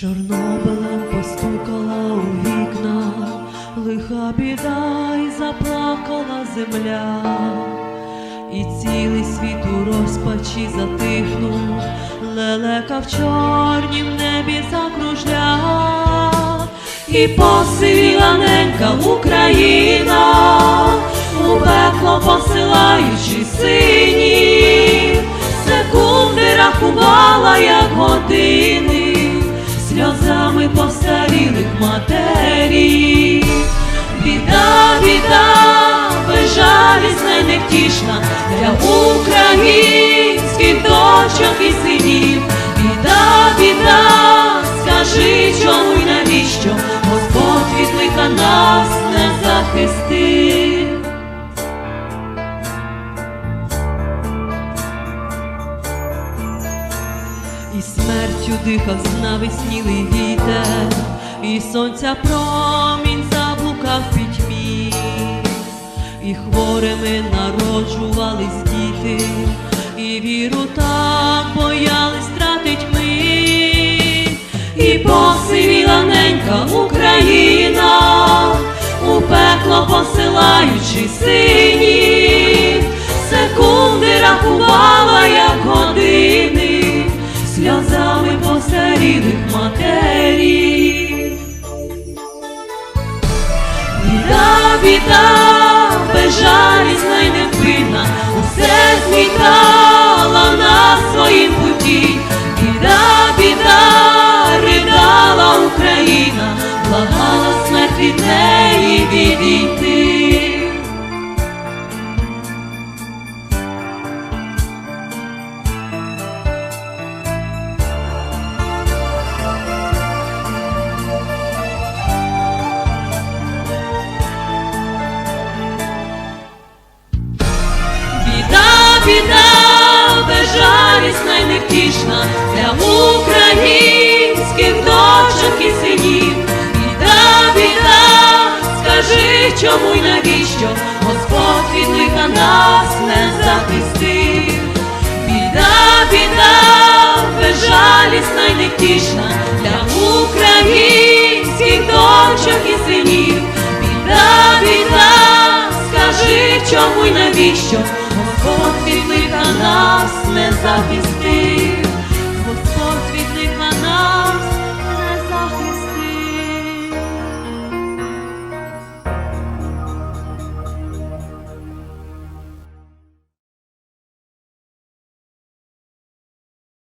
Чорнобилем постукала у вікна, лиха біда і заплакала земля, і цілий світ у розпачі затихнув, лелека в чорнім небі закружля, і посивіла Україна, у пекло посилаючи сині. Матері. Біда, біда, безжалісна невтішна для українських дочок і синів. Біда, біда, скажи, чому й навіщо Господь від лиха нас не захистив. І смертю дихав знавеснілий вітер, і сонця промінь заблукав пітьмі, і хворими народжувались діти, і віру так боялись втратить ми, і посивіла ненька Україна, у пекло посилаючи синів, секунди рахувала, як години, сльозами постарілих матерів. Біда, біда, безжалісна й невпинна, усе змітала на своїм путі. Біда, біда, ридала Україна, благала смерть від неї відійти. Чому й навіщо Господь від лиха нас не захистив. Біда, біда, безжалісна й невтішна для українських дочок і синів. Біда, біда, скажи, чому й навіщо Господь від лиха нас не захистив.